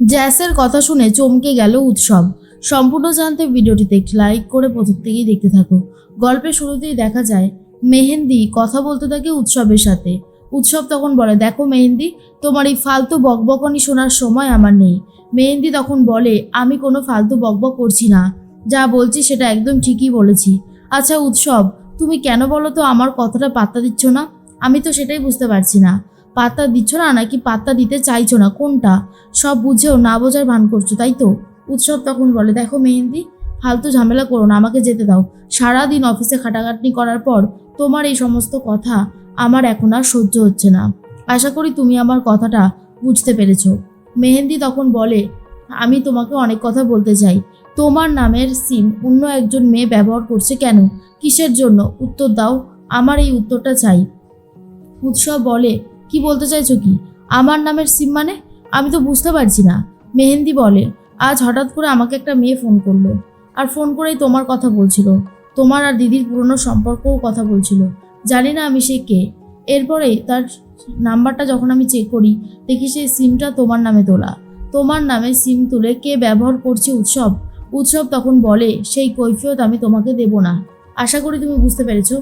জ্যাসের কথা শুনে চমকে গেল উৎসব। সম্পূর্ণ জানতে ভিডিওটিতে একটি লাইক করে প্রথম থেকেই দেখতে থাকো। গল্পের শুরুতেই দেখা যায়, মেহেন্দি কথা বলতে থাকে উৎসবের সাথে। উৎসব তখন বলে, দেখো মেহেন্দি, তোমার এই ফালতু বকবকনি শোনার সময় আমার নেই। মেহেন্দি তখন বলে, আমি কোনো ফালতু বকবক করছি না। যা বলছি সেটা একদম ঠিকই বলেছি। আচ্ছা উৎসব, তুমি কেন বলো তো আমার কথাটা পাত্তা দিচ্ছ না? আমি তো সেটাই বুঝতে পারছি না। পাত্তা দিচ্ছ না, নাকি পাত্তা দিতে চাইছো না? কোনটা? সব বুঝেও না বোঝার ভান করছ, তাই তো? উৎসব তখন বলে, দেখো মেহেন্দি, ফালতু ঝামেলা করো না, আমাকে যেতে দাও। সারাদিন অফিসে খাটাখাটনি করার পর তোমার এই সমস্ত কথা আমার এখন আর সহ্য হচ্ছে না। আশা করি তুমি আমার কথাটা বুঝতে পেরেছ। মেহেন্দি তখন বলে, আমি তোমাকে অনেক কথা বলতে চাই। তোমার নামের সিম অন্য একজন মেয়ে ব্যবহার করছে কেন? কিসের জন্য? উত্তর দাও, আমার এই উত্তরটা চাই। উৎসব বলে কি বলতে চাইছো কি? আমার নামের সিম মানে? আমি তো বুঝতে পারছি না। মেহেন্দি বলে। আজ হঠাৎ করে আমাকে একটা মেয়ে ফোন করল। আর ফোন করেই তোমার কথা বলছিল। তোমার আর দিদির পুরনো সম্পর্কও কথা বলছিল। জানি না আমি সে কে। এরপরেই তার নাম্বারটা যখন আমি চেক করি, দেখি সেই সিমটা তোমার নামে তোলা। তোমার নামে সিম তুলে কে ব্যবহার করছে উৎসব? উৎসব তখন বলে, সেই কৈফিয়ত আমি তোমাকে দেব না। আশা করি তুমি বুঝতে পেরেছ।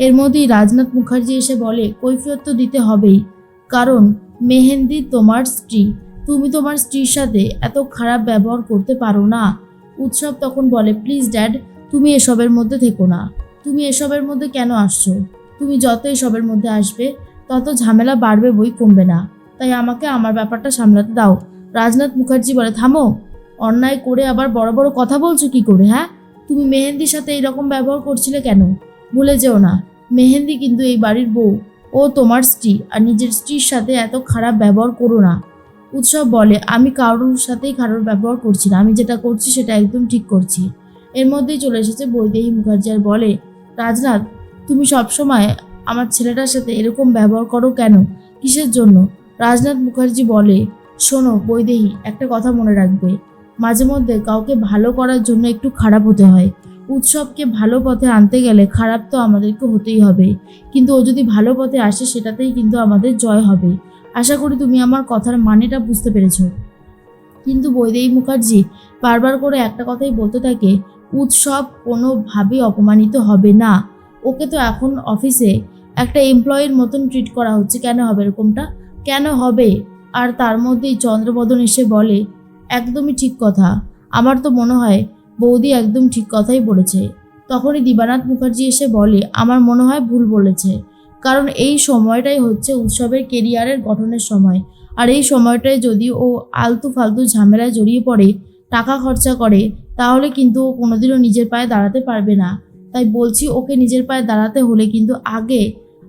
এর মধ্যেই রাজনাথ মুখার্জি এসে বলে, কৈফিয়ত তো দিতে হবেই। কারণ, মেহেন্দি তোমার স্ত্রী। তুমি তোমার স্ত্রীর সাথে এত খারাপ ব্যবহার করতে পারো না। উৎসব তখন বলে, প্লিজ ড্যাড, তুমি এসবের মধ্যে থেকো না। তুমি এসবের মধ্যে কেন আসছো? তুমি যত এসবের মধ্যে আসবে, তত ঝামেলা বাড়বে, বই কমবে না। তাই আমাকে আমার ব্যাপারটা সামলাতে দাও। রাজনাথ মুখার্জি বলে, থামো। অন্যায় করে আবার বড় বড় কথা বলছো কি করে হ্যাঁ? তুমি মেহেন্দির সাথে এইরকম ব্যবহার করছিলে কেন? ভুলে যেও না। মেহেন্দি কিন্তু এই বাড়ির বউ। ও তোমার স্ত্রী, আর নিজের স্ত্রীর সাথে এত খারাপ ব্যবহার করো না। উৎসব বলে, আমি কারোর সাথেই খারাপ ব্যবহার করছি না। আমি যেটা করছি, সেটা একদম ঠিক করছি। এর মধ্যেই চলে এসেছে বৈদেহী মুখার্জি আর বলে, রাজনাথ, তুমি সবসময় আমার ছেলেটার সাথে এরকম ব্যবহার করো কেন? কিসের জন্য? রাজনাথ মুখার্জি বলে, শোনো বৈদেহী, একটা কথা মনে রাখবে। মাঝে মধ্যে কাউকে ভালো করার জন্য একটু খারাপ হতে হয়। উৎসবকে ভালো পথে আনতে গেলে খারাপ তো আমাদেরকে হতেই হবে। কিন্তু ও যদি ভালো পথে আসে, সেটাতেই কিন্তু আমাদের জয় হবে। আশা করি তুমি আমার কথার মানেটা বুঝতে পেরেছ। কিন্তু বৈদেহী মুখার্জি বারবার করে একটা কথাই বলতে থাকে, উৎসব কোনোভাবেই অপমানিত হবে না। ওকে তো এখন অফিসে একটা এমপ্লয়ির মতন ট্রিট করা হচ্ছে। কেন হবে এরকমটা? কেন হবে? আর তার মধ্যেই চন্দ্রবদন এসে বলে, একদমই ঠিক কথা। আমার তো মনে হয় বৌদি একদম ঠিক কথাই বলেছে। তখনই দিবানাথ মুখার্জি এসে বলে, আমার মনে হয় ভুল বলেছে। কারণ এই সময়টাই হচ্ছে উৎসবের কেরিয়ারের গঠনের সময়। আর এই সময়টায় যদি ও আলতু ফালতু ঝামেলায় জড়িয়ে পড়ে, টাকা খরচা করে, তাহলে কিন্তু ও কোনোদিনও নিজের পায়ে দাঁড়াতে পারবে না। তাই বলছি ওকে নিজের পায়ে দাঁড়াতে হলে কিন্তু আগে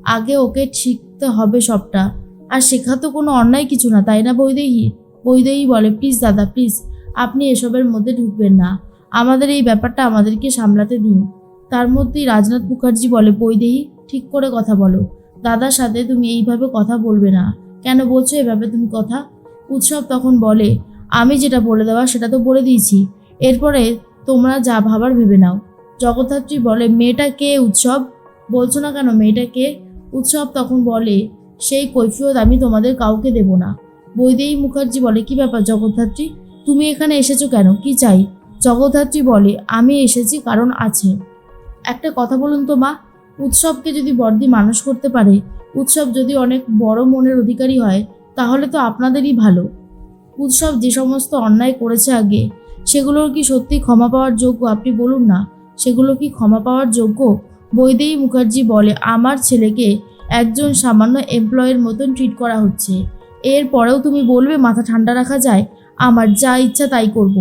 আগে ওকে শিখতে হবে সবটা। আর শেখা তো কোনো অন্যায় কিছু না, তাই না বৈদেহী বৈদেহী বলে, প্লিজ দাদা, প্লিজ, আপনি এসবের মধ্যে ঢুকবেন না। আমাদের এই ব্যাপারটা আমাদেরকে সামলাতে দিন। তার মধ্যেই রাজনাথ মুখার্জি বলে বৈদেহী ঠিক করে কথা বলো। দাদার সাথে তুমি এইভাবে কথা বলবে না। কেন বলছো এভাবে তুমি কথা? উৎসব তখন বলে, আমি যেটা বলে দেওয়া সেটা তো বলে দিয়েছি। এরপরে তোমরা যা ভাবার ভেবে নাও। জগদ্ধাত্রী বলে, মেয়েটা কে উৎসব? বলছো না কেন, মেয়েটা কে? উৎসব তখন বলে, সেই কৈফিয়ত আমি তোমাদের কাউকে দেব না। বৈদেহী মুখার্জি বলে, কি ব্যাপার জগদ্ধাত্রী? তুমি এখানে এসেছ কেন? কি চাই? জগদ্ধাত্রী বলে, আমি এসেছি কারণ আছে। একটা কথা বলুন তো মা, উৎসবকে যদি বর্দি মানুষ করতে পারে, উৎসব যদি অনেক বড় মনের অধিকারী হয়, তাহলে তো আপনাদেরই ভালো। উৎসব যে সমস্ত অন্যায় করেছে আগে, সেগুলোর কি সত্যি ক্ষমা পাওয়ার যোগ্য? আপনি বলুন না, সেগুলো কি ক্ষমা পাওয়ার যোগ্য? বৈদেহী মুখার্জি বলে, আমার ছেলেকে একজন সামান্য এমপ্লয়ের মতন ট্রিট করা হচ্ছে। এরপরেও তুমি বলবে মাথা ঠান্ডা রাখা যায়? আমার যা ইচ্ছা তাই করব।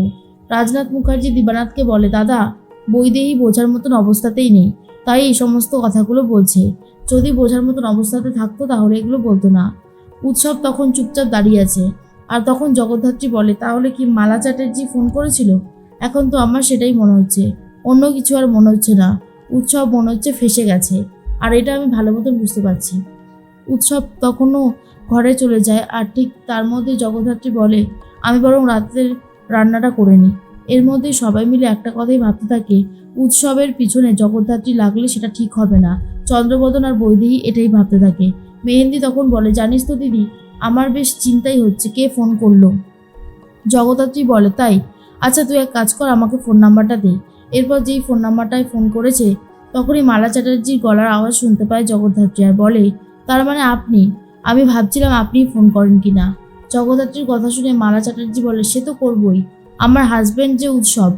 রাজনাথ মুখার্জি দিবানাথকে বলে, দাদা বৈদেহী বোঝার মতন অবস্থাতেই নেই। তাই এই সমস্ত কথাগুলো বলছে। যদি বোঝার মতন অবস্থাতে থাকতো তাহলে এগুলো বলতো না। উৎসব তখন চুপচাপ দাঁড়িয়ে আছে। আর তখন জগদ্ধাত্রী বলে, তাহলে কি মালা চ্যাটার্জি ফোন করেছিল? এখন তো আমার সেটাই মনে হচ্ছে। অন্য কিছু আর মনে হচ্ছে না। উৎসব মনে হচ্ছে ফেসে গেছে। আর এটা আমি ভালো মতন বুঝতে পারছি। উৎসব তখনও ঘরে চলে যায়। আর ঠিক তার মধ্যে জগদ্ধাত্রী বলে, আমি বরং রাতের রান্নাটা করে নিই এর মধ্যে সবাই মিলে একটা কথাই ভাবতে থাকে, উৎসবের পিছনে জগদ্ধাত্রী লাগলে সেটা ঠিক হবে না। চন্দ্রবদন আর বৈদেহী এটাই ভাবতে থাকে। মেহেন্দি তখন বলে, জানিস তো দিদি, আমার বেশ চিন্তাই হচ্ছে, কে ফোন করল? জগদ্ধাত্রী বলে, তাই? আচ্ছা তুই এক কাজ কর, আমাকে ফোন নাম্বারটা দে। এরপর যেই ফোন নাম্বারটায় ফোন করেছে, তখনই মালা চ্যাটার্জির গলার আওয়াজ শুনতে পায় জগদ্ধাত্রী আর বলে, তার মানে আপনি? আমি ভাবছিলাম আপনিই ফোন করেন কি না জগদ্ধাত্রীর কথা শুনে মালা চ্যাটার্জি বলে, সে তো করবই। আমার হাজবেন্ড যে উৎসব,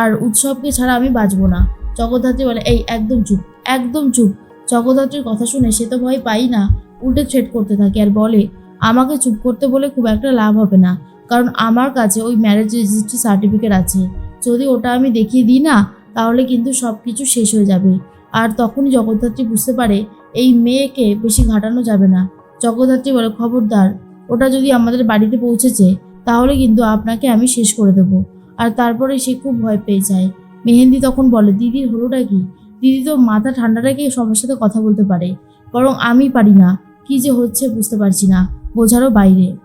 আর উৎসবকে ছাড়া আমি বাঁচবো না। জগদ্ধাত্রী বলে, এই, একদম চুপ একদম চুপ। জগদ্ধাত্রীর কথা শুনে সে তো ভয় পাই না, উল্টে থ্রেট করতে থাকে আর বলে, আমাকে চুপ করতে বলে খুব একটা লাভ হবে না, কারণ আমার কাছে ওই ম্যারেজ রেজিস্ট্রি সার্টিফিকেট আছে। যদি ওটা আমি দেখিয়ে দিই না, তাহলে কিন্তু সব কিছু শেষ হয়ে যাবে। আর তখনই জগদ্ধাত্রী বুঝতে পারে, এই মেয়েকে বেশি ঘাটানো যাবে না। জগদ্ধাত্রী বলে, খবরদার ওটা যদি আমাদের বাড়িতে পৌঁছেছে, তাহলে কিন্তু আপনাকে আমি শেষ করে দেব। আর তারপরে সে খুব ভয় পেয়ে যায়। মেহেন্দি তখন বলে দিদির হলোটা কি? দিদি তো মাথা ঠান্ডা রেখে সবার সাথে কথা বলতে পারে। বরং আমি পারি না। কি যে হচ্ছে বুঝতে পারছি না। বোঝারও বাইরে।